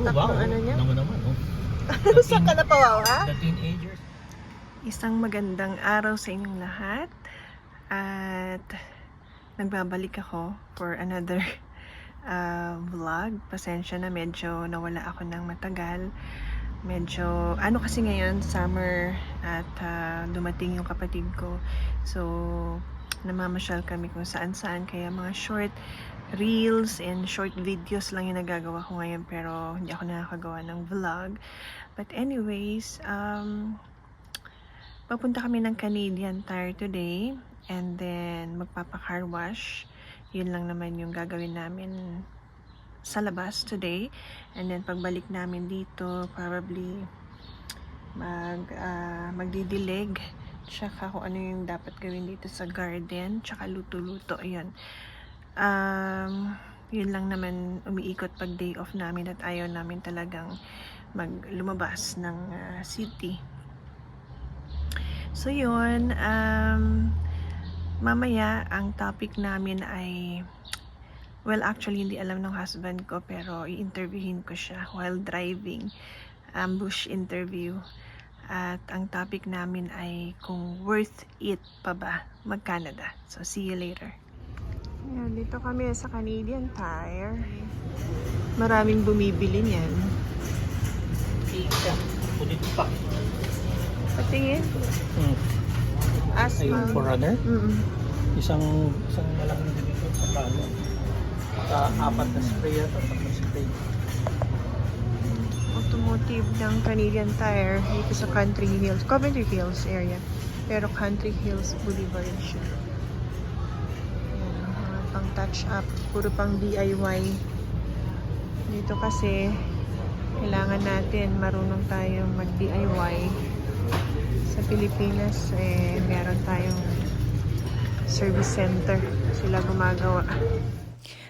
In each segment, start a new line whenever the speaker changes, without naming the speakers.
tatak ng ano niya.
Naman naman, oh.
Saan ka?
The teenagers.
Isang magandang araw sa inyong lahat. At nagbabalik ako for another uh, vlog. Pasensya na medyo nawala ako ng matagal. Medyo, ano kasi ngayon, summer at uh, dumating yung kapatid ko. So, namamasyal kami kung saan-saan. Kaya mga short reels and short videos lang yung nagagawa ko ngayon. Pero hindi ako nakakagawa ng vlog. But anyways, um, Papunta kami ng Canadian Tire today and then magpapa-car wash. Yun lang naman yung gagawin namin sa labas today. And then pagbalik namin dito, probably mag ah, magdidilig tsaka kung ano yung dapat gawin dito sa garden tsaka luto-luto ayun um, yun lang naman umiikot pag day off namin at ayaw namin talagang maglumabas ng ah, city So yun, um, mamaya ang topic namin ay, well actually hindi alam ng husband ko pero i-interviewin ko siya while driving, ambush interview. At ang topic namin ay kung worth it pa ba mag-Canada. So see you later. Ayan, dito kami sa Canadian Tire. Maraming bumibili niyan.
Pa.
Patingin.
Hmm.
Asma.
Ayun, forerunner.
Mm-mm.
Isang, isang malaking dito sa palo. Saka apat na spray yata. Tatlong spray.
automotive ng Canadian Tire dito sa Country Hills, Coventry Hills area. Pero Country Hills Boulevard siya. Pang touch up, puro pang DIY. Dito kasi, kailangan natin marunong tayong mag-DIY. Sa Pilipinas, eh, meron tayong service center. Sila gumagawa.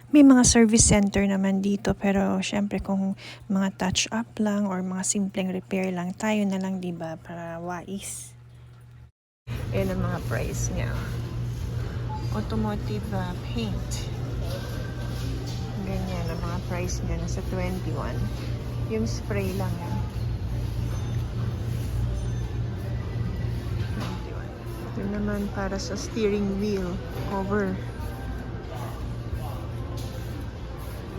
May mga service center naman dito pero syempre kung mga touch up lang or mga simpleng repair lang tayo na lang 'di ba para wais. Ayan ang mga price niya. Automotive uh, paint. Ganyan ang mga price niya nasa 21. Yung spray lang yan. 21. Ito naman para sa steering wheel cover.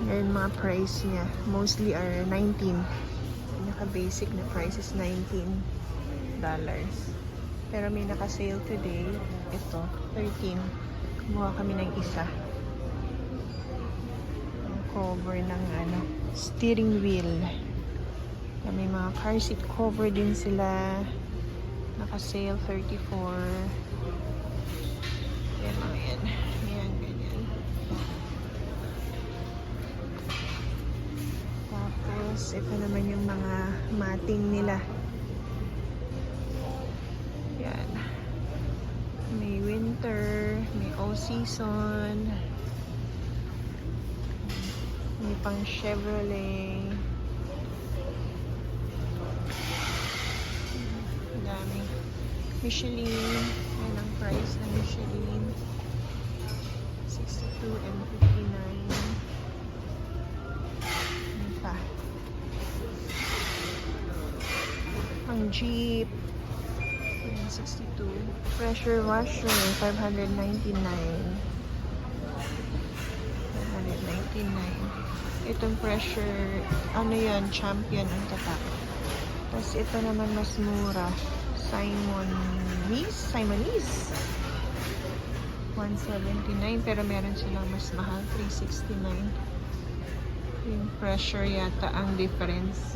Ngayon mga price niya, mostly are 19. Pinaka-basic na price is 19 dollars. Pero may naka-sale today, ito, 13. Kumuha kami ng isa. Ang cover ng ano, steering wheel. May mga car seat cover din sila. Naka-sale 34. Yan mga yan. Tapos, ito naman yung mga mating nila. Winter, may all season. May pang Chevrolet. Ang dami. Michelin. Yan ang price ng Michelin. 62 and 59. Ano pa? Ang Jeep. Ayan, 62. Pressure washer, 599. 599. Itong pressure, ano yan, champion ang tatak. Tapos ito naman mas mura. Simonese? Simonese? 179 pero meron silang mas mahal 369 yung pressure yata ang difference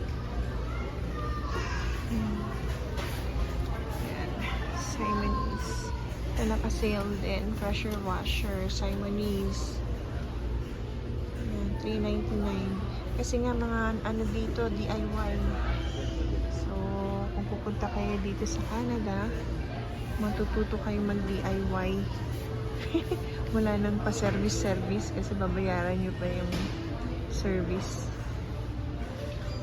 Hmm. Naka-sale din. Pressure washer Simonese Ayan, 399 kasi nga mga ano dito DIY so kung pupunta kayo dito sa Canada matututo kayong mag DIY wala nang pa service service kasi babayaran nyo pa yung service.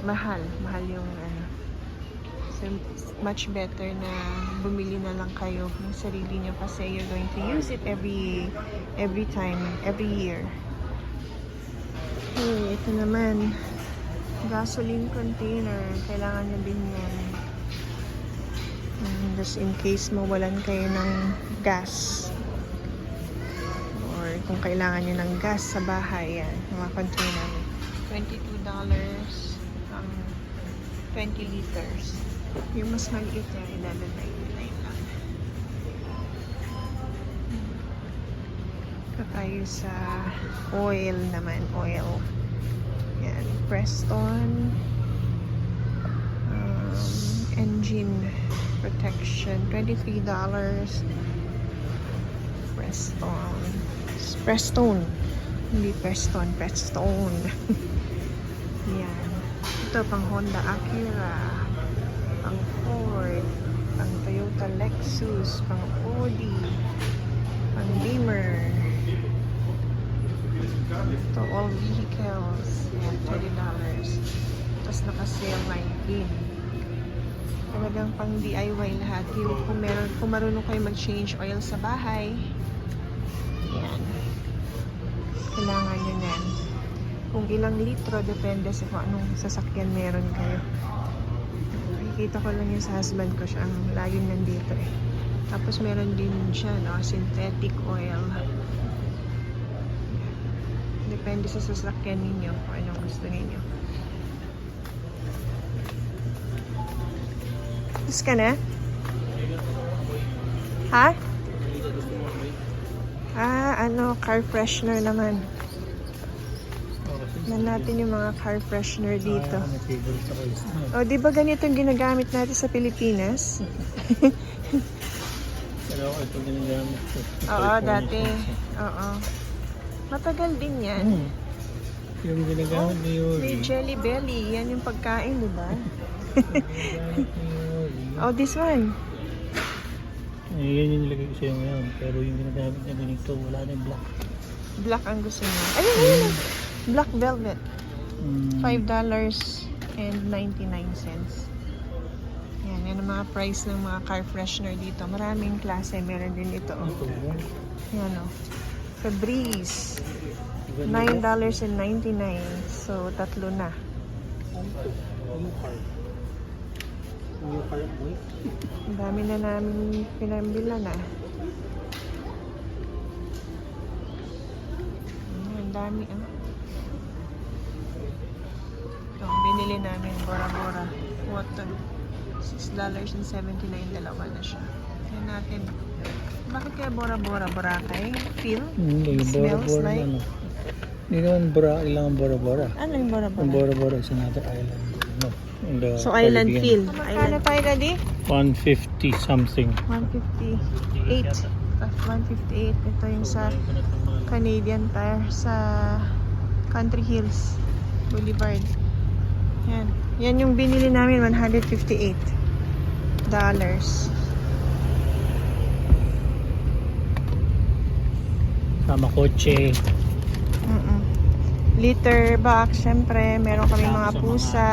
Mahal mahal yung ano much better na bumili na lang kayo ng sarili nyo kasi you're going to use it every every time every year hey, ito naman gasoline container. Kailangan nyo din yan. Mm, Just in case mawalan kayo ng gas. Or kung kailangan nyo ng gas sa bahay, yan. Mga container. $22 ang 20 liters. Yung mas maliit yan, 11.99 lang. Kakayo sa oil naman, oil. Yan, Preston. Um, engine protection, $23. Preston. Preston. Hindi Preston, Preston. Yan. Ito pang Honda Acura. Ford. Pang Toyota Lexus. Pang Audi. Pang Beamer. Ito, all vehicles. Yan, $30. Tapos naka-sale 19. Talagang pang DIY lahat. Yung kung, meron, kung marunong kayo mag-change oil sa bahay, yan. Kailangan nyo yan. Kung ilang litro, depende sa kung anong sasakyan meron kayo. Nakikita ko lang yung sa husband ko siya ang laging nandito eh. Tapos meron din siya, no, synthetic oil. Depende sa sasakyan ninyo kung anong gusto ninyo. Tapos ka na? Ha? Ah, ano, car freshener naman. Tignan natin yung mga car freshener dito.
May ako
O, di ba ganito yung ginagamit natin sa Pilipinas?
Pero ito ginagamit ko.
Oo, dati. Oo. Matagal din yan.
Hmm. Yung ginagamit ni
May
Yuri.
jelly belly. Yan yung pagkain, di ba? Oh, this one.
Eh, yan yung nilagay ko sa'yo ngayon. Pero yung ginagamit niya ganito, wala na yung black.
Black ang gusto niya. Ayun, ayun. oh. Black velvet.
Hmm.
$5.99. Yan, yan ang mga price ng mga car freshener dito. Maraming klase. Meron din ito. Oh.
Oh.
Yan o. Febreze.
Ganda ba?
$9.99. So, tatlo na. Ang dami na namin pinambila na. Ang dami ah. Ito, binili namin Bora-Bora water. $6.79 dalawa na siya. Tingnan natin. Bakit kaya Bora-Bora? Boracay? Feel?
Hindi,
Smells
Bora Bora
like-
ano. Hindi naman Bora, ilang Bora Bora.
Ano yung
Ang
Bora-Bora?
Bora Bora is another island. No, in the
So, island
Caribbean.
feel. Magkano tayo, Daddy?
150 something.
158. Ah, 158. Ito yung sa Canadian Tire sa Country Hills Boulevard. Yan. Yan yung binili namin, 158 dollars.
Sama kotse.
Mm-mm. Litter box, syempre. Meron kami mga
sa
pusa.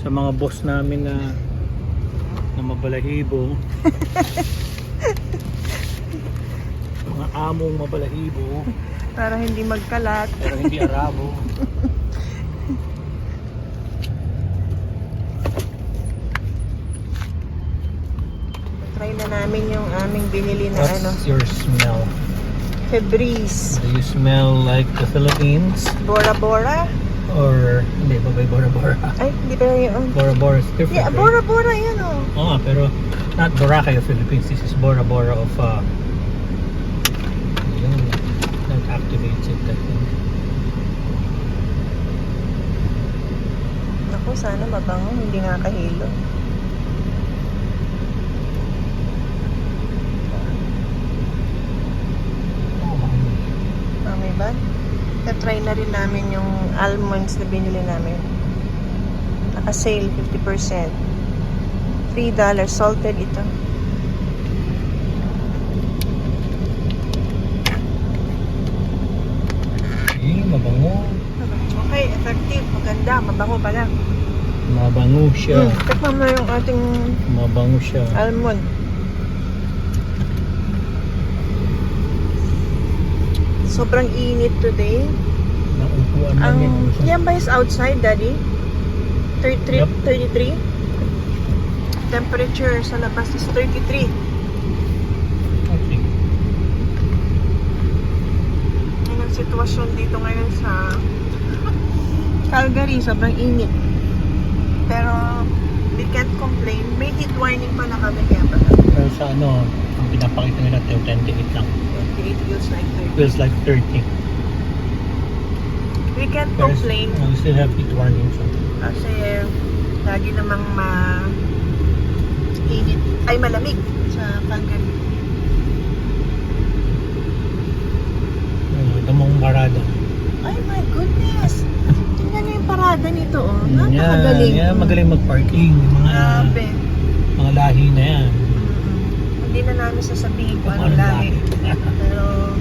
Sa mga boss namin na na mabalahibo. mga among mabalahibo
Para hindi magkalat.
pero hindi arabo.
Try na namin yung aming binili na ano,
What's your smell?
Febreze.
Do you smell like the Philippines?
Bora Bora.
Or, hindi ba ba Bora Bora?
Ay, hindi pa yun.
Bora Bora is different,
Yeah,
right?
Bora Bora yan oh.
Oo nga, pero not Boracay of Philippines. This is Bora Bora of uh, yun, that activates it, I think.
Naku, sana mabango, hindi nga kahilo. Mami ba? Na-try na rin namin yung almonds na binili namin. Naka-sale 50%. $3 salted ito.
Eh, mabango.
Okay, effective. Maganda. Mabango pala.
Mabango siya.
Hmm, tikman mo yung ating
Mabango siya.
almond. Sobrang init today.
Naupuan na
Ang, yan ba is outside, Daddy? 33,
Yep.
33. Temperature sa labas is 33.
Okay.
Yan ang sitwasyon dito ngayon sa Calgary. Sobrang init. Pero we can't complain. May heat warning pa na kami kaya pa.
Pero sa ano, ang pinapakita nila 28 lang.
It feels like 30.
Feels like 30.
We can't
Pero
complain
uh, we still have heat warning. So,
kasi lagi namang ma init ay malamig sa Calgary.
uh, ito mong parada.
Ay my goodness! Tingnan niyo yung parada nito oh. Napakagaling.
Yeah, yeah, magaling mag-parking. Mga,
Grabe.
mga lahi na yan.
Mm-mm. Hindi na namin sasabihin Kung anong lahi. Pero,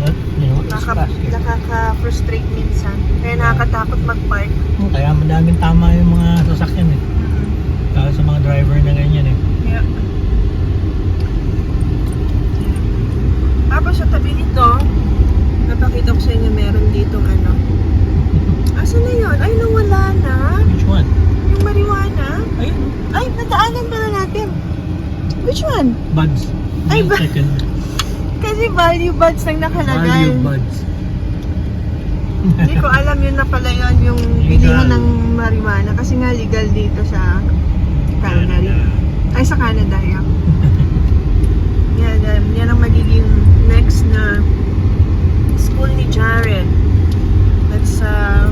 it's
Nakaka, nakaka-frustrate minsan. Kaya nakakatakot mag-park.
Hmm, Kaya madaming tama yung mga sasakyan eh. Kaya sa mga driver na ganyan eh.
Yeah. Tapos sa tabi nito, napakita ko sa inyo meron ditong ano. Asan na yun? Ay, nawala na.
Which one?
Yung marijuana.
Ayun,
Ay, nadaanan pala natin. Which one?
buds.
Ay, ba-
second.
Kasi value buds ang nakalagay.
Value buds.
Hindi ko alam yun na pala yun yung bilihan ng marijuana. Kasi nga legal dito sa Calgary. Ay, sa Canada, yeah. yan, yan, yan ang magiging next na school ni Jared. That's uh,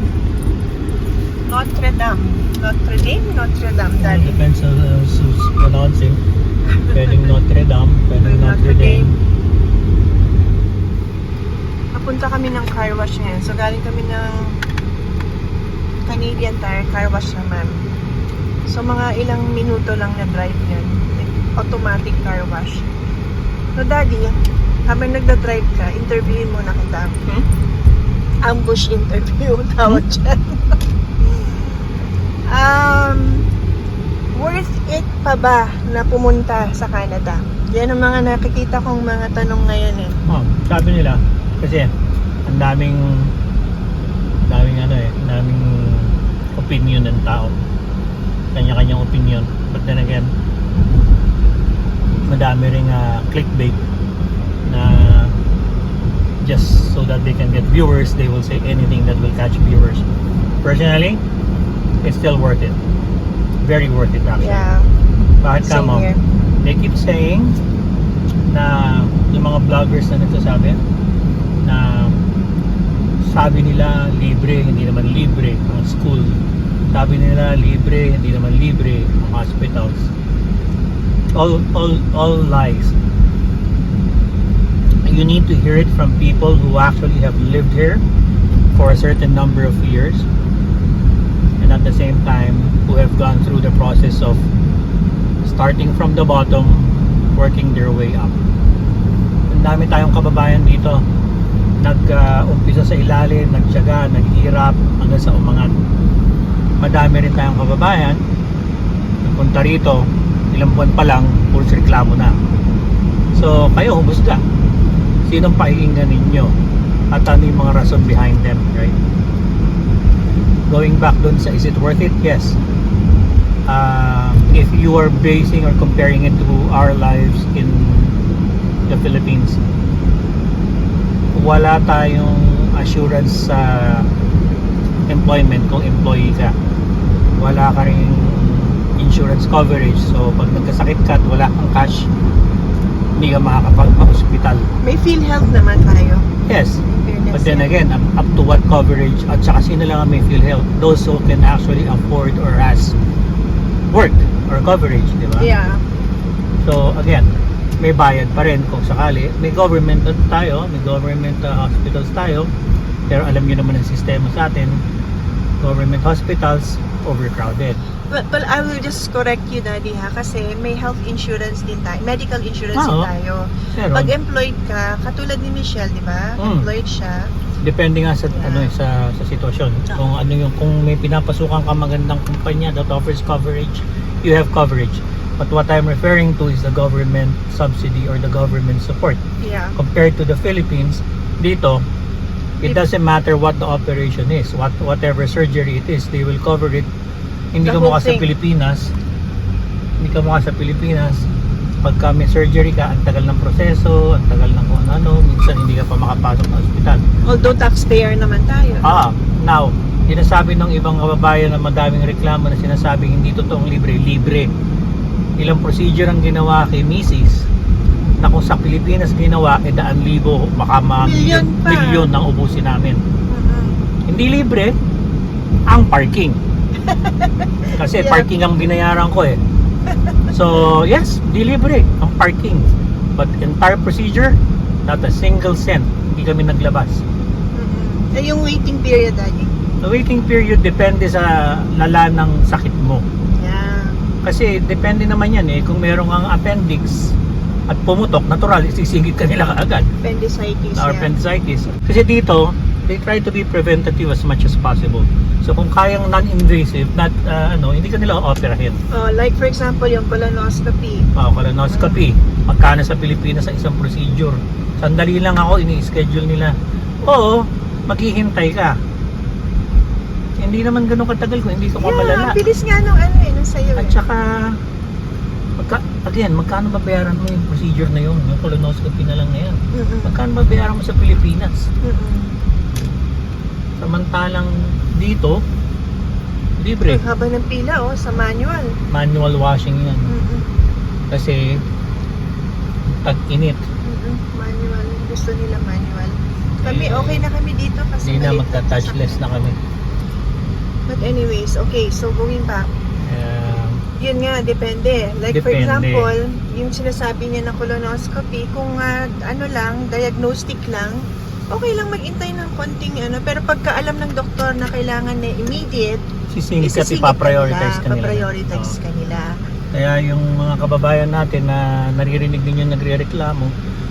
Notre Dame. Notre Dame? Notre Dame, Daddy.
depends on uh, who's pronouncing. Pwedeng Notre Dame, pwedeng Notre Dame.
Papunta kami ng car wash ngayon. So, galing kami ng Canadian Tire car wash naman. So, mga ilang minuto lang na drive yun. Automatic car wash. So, daddy, habang nagda-drive ka, interviewin mo na kita.
Hmm?
Ambush interview, tawag dyan. um, worth it pa ba na pumunta sa Canada? Yan ang mga nakikita kong mga tanong ngayon eh.
Oh, sabi nila, kasi ang daming daming ano eh, daming opinion ng tao. Kanya-kanyang opinion. But then again, madami ring ah, clickbait na just so that they can get viewers, they will say anything that will catch viewers. Personally, it's still worth it. Very worth it actually.
Yeah,
Bakit ka mo?
here.
they keep saying na yung mga vloggers na nagsasabi na sabi nila libre, hindi naman libre ang school. Sabi nila libre, hindi naman libre ang hospitals. All, all, all lies. You need to hear it from people who actually have lived here for a certain number of years and at the same time who have gone through the process of starting from the bottom, working their way up. Ang dami tayong kababayan dito. Nag-umpisa sa ilalim, nagtyaga, naghirap hanggang sa umangat. Madami rin tayong kababayan. Nagpunta rito, ilang buwan pa lang, puro reklamo na. So, kayo humusga. Sinong pakikinggan ninyo? At ano yung mga rason behind them, right? Going back dun sa is it worth it? Yes uh, if you are basing or comparing it to our lives in the Philippines, wala tayong assurance sa employment kung employee ka. Wala ka rin insurance coverage. So, pag nagkasakit ka at wala kang cash, hindi ka makakapag-hospital.
May PhilHealth naman tayo.
Yes, But then again, up, up to what coverage at saka sino lang ang may PhilHealth? Those who can actually afford or has work or coverage, di ba?
Yeah.
So again, may bayad pa rin kung sakali. May government tayo, may government uh, hospitals tayo. Pero alam niyo naman ang sistema sa atin, government hospitals overcrowded.
But, but I will just correct you, Daddy, ha? Kasi may health insurance din tayo. Medical insurance din
Oo.
tayo.
Pero
Pag employed ka, katulad ni Michelle, di ba?
Mm.
Employed siya.
depende nga sa
Yeah.
ano eh, sa sa sitwasyon. Kung ano yung kung may pinapasukan ka magandang kumpanya that offers coverage, you have coverage. But what I'm referring to is the government subsidy or the government support.
Yeah.
Compared to the Philippines, dito It doesn't matter what the operation is, what whatever surgery it is, they will cover it. Hindi
The
ka mukha sa
thing.
Pilipinas. Hindi ka mukha sa Pilipinas. Pagka may surgery ka, ang tagal ng proseso, ang tagal ng kung ano, minsan hindi ka pa makapasok ng ospital.
Although taxpayer naman tayo.
Ah, now, sinasabi ng ibang kababayan na madaming reklamo na sinasabing hindi totoong libre, libre. Ilang procedure ang ginawa kay Mrs. na kung sa Pilipinas ginawa, eh daan libo, baka mga
pa.
milyon ang ubusin namin.
Mm-mm.
Hindi libre, ang parking. Kasi
Yeah.
parking ang binayaran ko eh. So, yes, di libre ang parking. But entire procedure, not a single cent. Hindi kami naglabas.
Mm-mm. Eh, yung waiting period, Daddy.
The waiting period depende sa lala ng sakit mo.
Yeah.
Kasi depende naman yan eh. Kung merong ang appendix at pumutok, natural, isisigit ka nila kaagad.
Appendicitis.
Or
yeah.
appendicitis. Kasi dito, they try to be preventative as much as possible. So kung kayang non-invasive, not, uh, ano, hindi ka nila operahin.
Oh, like for example, yung colonoscopy.
Uh, colonoscopy, magkano sa Pilipinas sa isang procedure. Sandali lang ako, ini-schedule nila. Oo, maghihintay ka. Hindi naman ganun katagal kung hindi ka pa malala.
Yeah, ang bilis nga nung ano eh, nung sa'yo
At
eh.
saka, magka, again, magkano babayaran mo yung procedure na yun? Yung colonoscopy na lang na yan.
Mm-mm.
Magkano babayaran mo sa Pilipinas?
Mm-mm.
Samantalang dito, libre.
Ang haba ng pila oh, sa manual.
Manual washing yan.
Mm-mm.
Kasi, tag-init.
Mm-mm. Manual. Gusto nila manual. Kami,
Eh,
okay na kami dito kasi
Hindi na magta-touchless na kami.
But anyways, okay, so going back.
Uh,
Yun nga, depende. Like for
Depende.
example, yung sinasabi niya na colonoscopy, kung ah, ano lang, diagnostic lang, okay lang mag-intay ng konting ano. Pero pagka alam ng doktor na kailangan na immediate,
sisingit
isisingit
ipaprioritize ka nila.
Paprioritize
Oo.
ka nila.
Kaya yung mga kababayan natin na naririnig yung nagre-reklamo,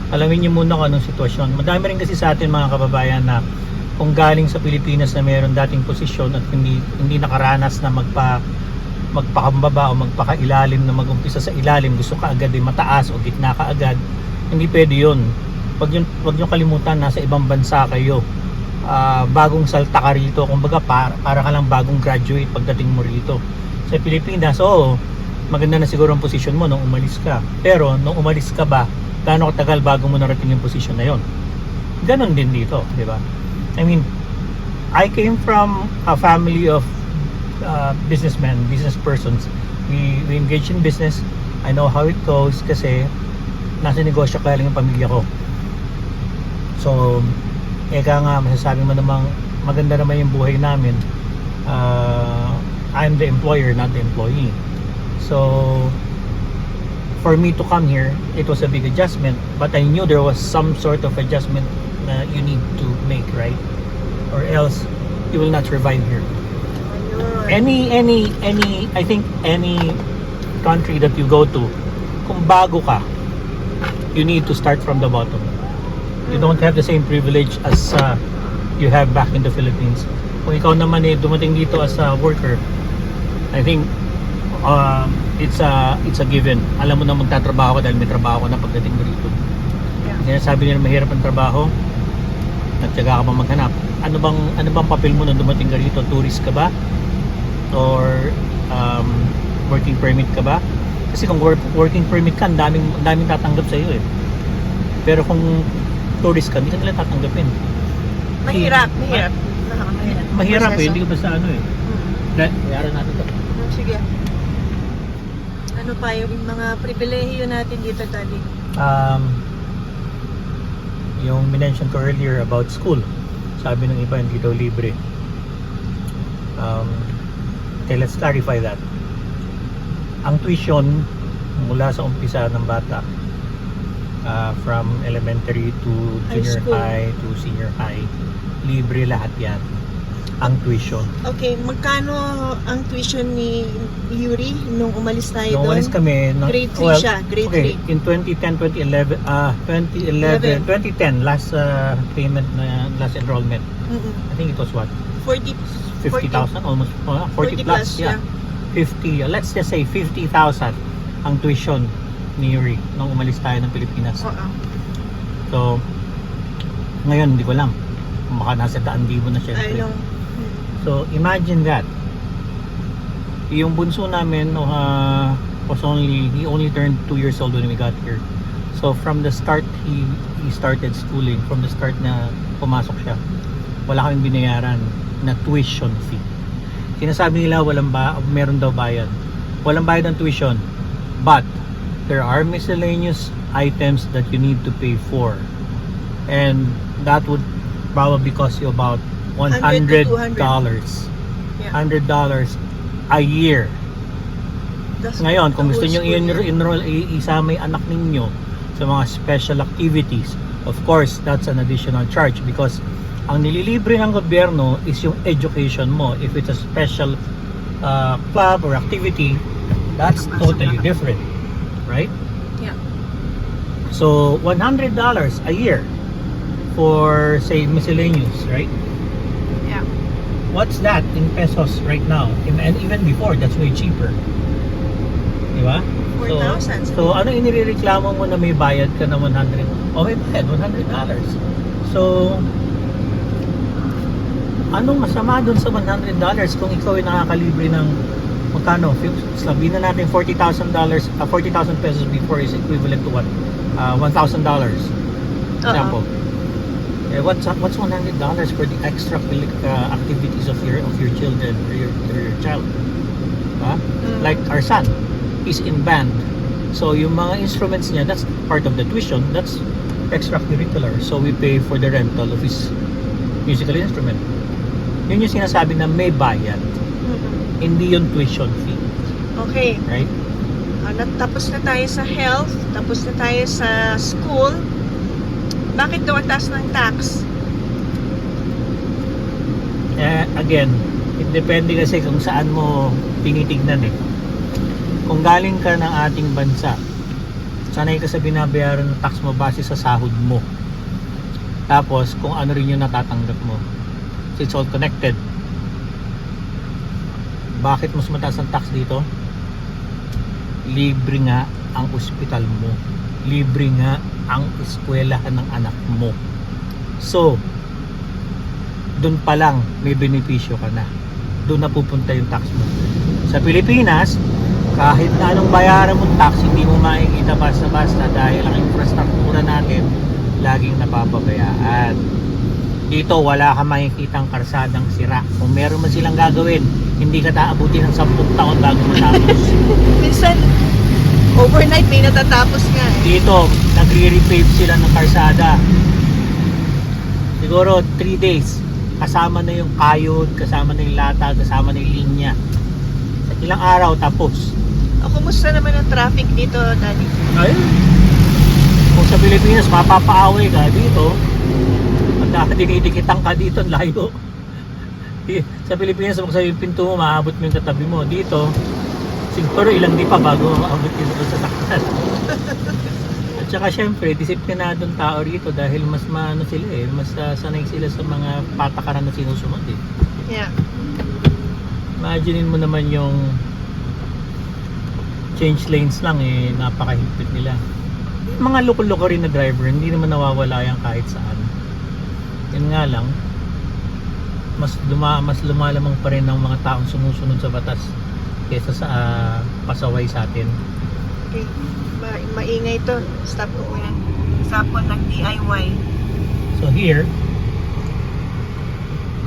alamin nyo muna kung anong sitwasyon. Madami rin kasi sa atin mga kababayan na kung galing sa Pilipinas na mayroon dating posisyon at hindi hindi nakaranas na magpa magpakambaba o magpakailalim na magumpisa sa ilalim gusto ka agad eh mataas o gitna ka agad hindi pwede yun wag yun wag nyo kalimutan nasa ibang bansa kayo Ah, bagong salta ka rito kumbaga para, para ka lang bagong graduate pagdating mo rito sa Pilipinas oo maganda na siguro ang posisyon mo nung umalis ka. Pero nung umalis ka ba, gaano katagal bago mo narating yung posisyon na yon? Ganon din dito, di ba? I mean, I came from a family of uh, businessmen, business persons. We, we engage in business. I know how it goes kasi nasa negosyo kaya lang yung pamilya ko. So, eka nga, masasabi mo namang maganda naman yung buhay namin. Uh, I'm the employer, not the employee. So, for me to come here, it was a big adjustment. But I knew there was some sort of adjustment na you need to make, right? Or else, you will not survive here. Any, any, any, I think any country that you go to, kung bago ka, you need to start from the bottom. You don't have the same privilege as uh, you have back in the Philippines. Kung ikaw naman eh dumating dito as a worker, I think um, it's a it's a given. Alam mo na magtatrabaho ka dahil may trabaho ka na pagdating mo rito.
Yeah.
Kaya sabi nila mahirap ang trabaho. Nagtyaga ka pa maghanap. Ano bang ano bang papel mo nung dumating ka rito? Tourist ka ba? Or um, working permit ka ba? Kasi kung work, working permit ka, ang daming, daming tatanggap sa iyo eh. Pero kung tourist ka, hindi ka nila tatanggapin.
Mahirap, mahirap. Mahirap.
Mahirap eh, hindi ka basta ano eh.
Mm.
Kaya, natin to.
Hmm, Sige. Ano pa yung mga pribilehiyo natin dito, Daddy?
um, yung minention ko earlier about school sabi ng iba hindi daw libre um, okay let's clarify that ang tuition mula sa umpisa ng bata uh, from elementary to
High
junior
school.
high to senior high libre lahat yan ang tuition
Okay, magkano ang tuition ni Yuri nung umalis tayo
Nung
doon?
umalis kami, no,
Grade three siya, grade
okay,
three.
in 2010, 2011, ah 2011, 2010, last uh, payment na, last enrollment.
Mm-mm.
I think it was what?
40,
50,000 almost, uh, 40,
40
plus, yeah. 50, uh, let's just say 50,000 ang tuition ni Yuri nung umalis tayo ng Pilipinas.
Oo.
So, ngayon hindi ko alam. baka nasa daan libo na
I know.
So, imagine that. Yung bunso namin, uh, was only, he only turned 2 years old when we got here. So, from the start, he, he started schooling. From the start na pumasok siya. Wala kaming binayaran na tuition fee. Sinasabi nila walang ba, meron daw bayad. Walang bayad ng tuition. But, there are miscellaneous items that you need to pay for. And that would probably cost you about $100.
$100 to $200. Yeah.
$100 a year.
That's
Ngayon, kung gusto nyo i-enroll, isama yung anak ninyo sa mga special activities, of course, that's an additional charge because ang nililibre ng gobyerno is yung education mo. If it's a special uh, club or activity, that's totally different. Right?
Yeah.
So, $100 a year for, say, miscellaneous, right?
Yeah.
What's that in pesos right now? And even before, that's way cheaper. Di ba?
4,000.
So, ano inireklamo mo na may bayad ka na 100? O may bayad, 100 dollars. So, anong masama dun sa 100 dollars kung ikaw ay nakakalibre ng magkano? Sabihin na natin 40,000 dollars, uh, 40,000 pesos before is equivalent to what? Uh, 1,000 dollars. Example. Eh, what's what's 100 dollars for the extra uh, activities of your of your children or your, or your child? Huh?
Mm.
Like our son, he's in band. So yung mga instruments niya, that's part of the tuition. That's extracurricular. So we pay for the rental of his musical instrument. Yun yung sinasabi na may bayad.
Mm-mm.
Hindi yung tuition fee.
Okay.
Right?
Ah, tapos na tayo sa health, tapos na tayo sa school. Bakit daw ang taas ng tax?
Eh, again, it depende kasi kung saan mo tinitignan eh. Kung galing ka ng ating bansa, sanay ka sa binabayaran ng tax mo base sa sahod mo. Tapos, kung ano rin yung natatanggap mo. So, it's all connected. Bakit mas mataas ang tax dito? Libre nga ang ospital mo. Libre nga ang eskwelahan ng anak mo. So, doon pa lang may benepisyo ka na. Doon na pupunta yung tax mo. Sa Pilipinas, kahit na anong bayaran mo tax, hindi mo makikita basta-basta dahil ang infrastruktura natin laging napapabayaan. Dito, wala ka makikitang karsadang sira. Kung meron man silang gagawin, hindi ka taabutin ng 10 taon bago matapos.
Minsan, overnight may natatapos nga. eh.
Dito, nagre-repave sila ng karsada. Siguro 3 days. Kasama na yung kayod, kasama na yung lata, kasama na yung linya. Sa ilang araw tapos.
O, kumusta naman ang traffic dito, Daddy?
Ayun. Kung sa Pilipinas, mapapaaway ka dito. Pag dinidikitan ka dito, ang layo. Sa Pilipinas, kung sa pinto mo, maabot mo yung katabi mo. Dito, siguro ilang di pa bago maabot yung sa saktan. At saka syempre, disiplinadong tao rito dahil mas maano sila eh, mas ah, sanay sila sa mga patakaran na sinusunod eh.
Yeah.
Imaginein mo naman yung change lanes lang eh, napakahigpit nila. Mga loko-loko rin na driver, hindi naman nawawala yan kahit saan. Yun nga lang, mas luma mas lumalamang pa rin ng mga taong sumusunod sa batas kaysa sa ah, pasaway sa atin.
Okay. Ma maingay to. Stop ko yan. Stop ko ng DIY.
So here,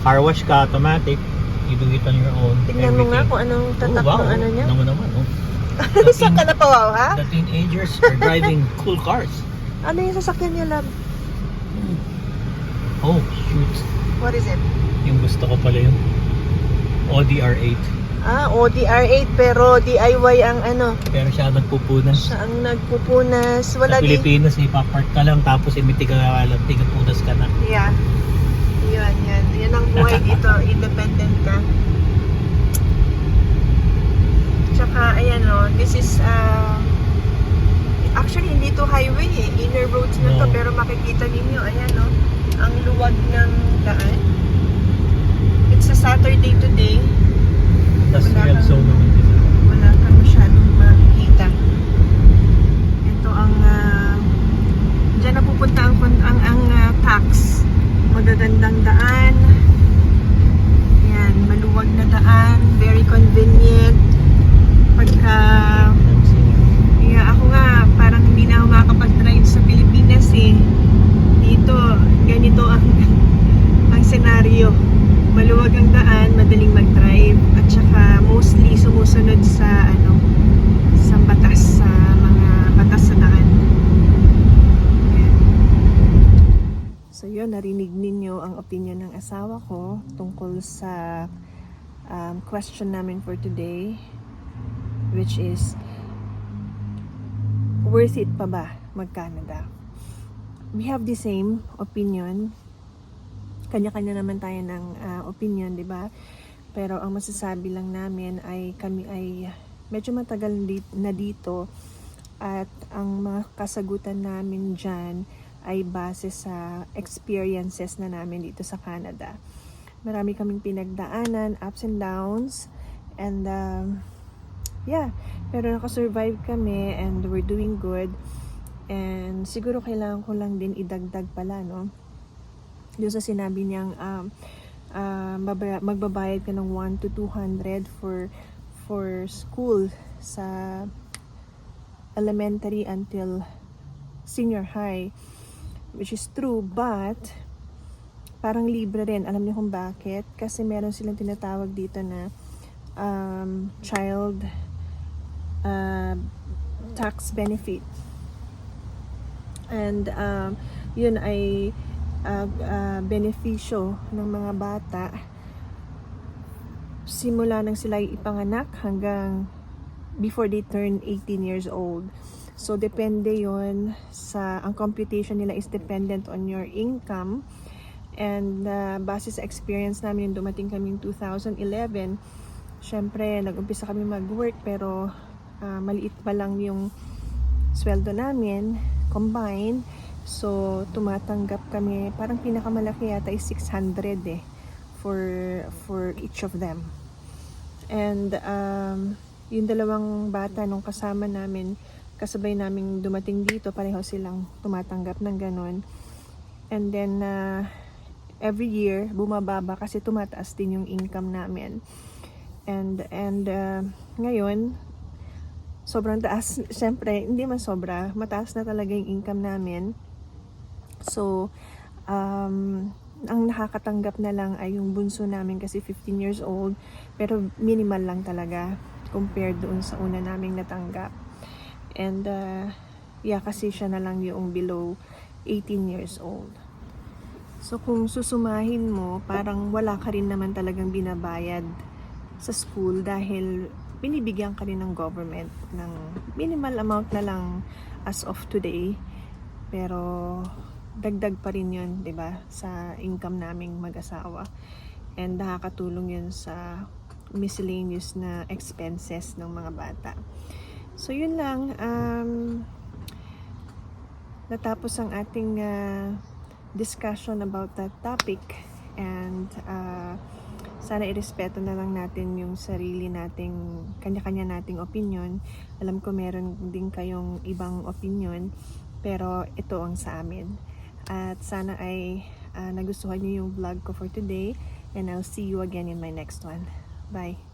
car wash ka automatic, you do it on your own.
Tingnan mo nga kung anong tatak
Oh, wow.
ng ano niya.
Naman naman, oh.
Saan ka napawaw, ha?
The teenagers are driving cool cars.
Ano yung sasakyan niya, love?
Oh, shoot.
What is it?
Yung gusto ko pala yung Audi R8.
Ah, ODR8 pero DIY ang ano.
Pero siya nagpupunas.
Siya ang nagpupunas.
Sa
Wala din.
Pilipinas, ipapark ka lang tapos imitiga ka lang, tigapunas ka na.
Yeah. Yan, yan. Yan ang buhay dito. Independent ka. Tsaka, ayan o. this is, uh, actually, hindi to highway eh. Inner roads na to.
No.
Pero makikita ninyo, ayan o ang luwag ng daan. It's a Saturday today.
That's
wala kang,
zone naman dito.
Wala kang masyadong makikita. Ito ang uh, dyan na pupunta ang, ang, ang uh, tax. Magagandang daan. Yan, maluwag na daan. Very convenient. Pagka
uh,
yeah, ako nga, parang hindi na ako makakapag-drive sa Pilipinas eh dito ganito ang ang senaryo. Maluwag ang daan madaling mag-drive at saka mostly sumusunod sa ano sa batas sa mga batas sa daan. So yun narinig ninyo ang opinion ng asawa ko tungkol sa um, question namin for today which is worth it pa ba mag-Canada? We have the same opinion. Kanya-kanya naman tayo ng ah, opinion, di ba? Pero ang masasabi lang namin ay kami ay medyo matagal na dito at ang mga kasagutan namin dyan ay base sa experiences na namin dito sa Canada. Marami kaming pinagdaanan, ups and downs, and um, yeah, pero nakasurvive kami and we're doing good. And siguro kailangan ko lang din idagdag pala, no? Doon sa sinabi niyang um, uh, magbabayad ka ng 1 to 200 for for school sa elementary until senior high which is true but parang libre rin. Alam niyo kung bakit? Kasi meron silang tinatawag dito na um, child uh, tax benefit and um, yun ay uh, uh, benepisyo ng mga bata simula nang sila ipanganak hanggang before they turn 18 years old. So, depende yon sa, ang computation nila is dependent on your income. And uh, base sa experience namin, yung dumating kaming 2011, syempre, nag-umpisa kami mag-work, pero uh, maliit pa lang yung sweldo namin, combined. So, tumatanggap kami, parang pinakamalaki yata is 600 eh, for, for each of them. And, um, yung dalawang bata nung kasama namin, kasabay namin dumating dito, pareho silang tumatanggap ng ganon. And then, uh, every year, bumababa kasi tumataas din yung income namin. And, and uh, ngayon, sobrang taas. Siyempre, hindi man sobra. Mataas na talaga yung income namin. So, um, ang nakakatanggap na lang ay yung bunso namin kasi 15 years old. Pero minimal lang talaga compared doon sa una naming natanggap. And uh, yeah, kasi siya na lang yung below 18 years old. So kung susumahin mo, parang wala ka rin naman talagang binabayad sa school dahil binibigyan ka rin ng government ng minimal amount na lang as of today. Pero dagdag pa rin yun, ba, sa income naming mag-asawa. And nakakatulong yun sa miscellaneous na expenses ng mga bata. So, yun lang. Um, natapos ang ating uh, discussion about that topic. And uh, sana irespeto na lang natin yung sarili nating, kanya-kanya nating opinion. Alam ko meron din kayong ibang opinion, pero ito ang sa amin. At sana ay uh, nagustuhan niyo yung vlog ko for today. And I'll see you again in my next one. Bye.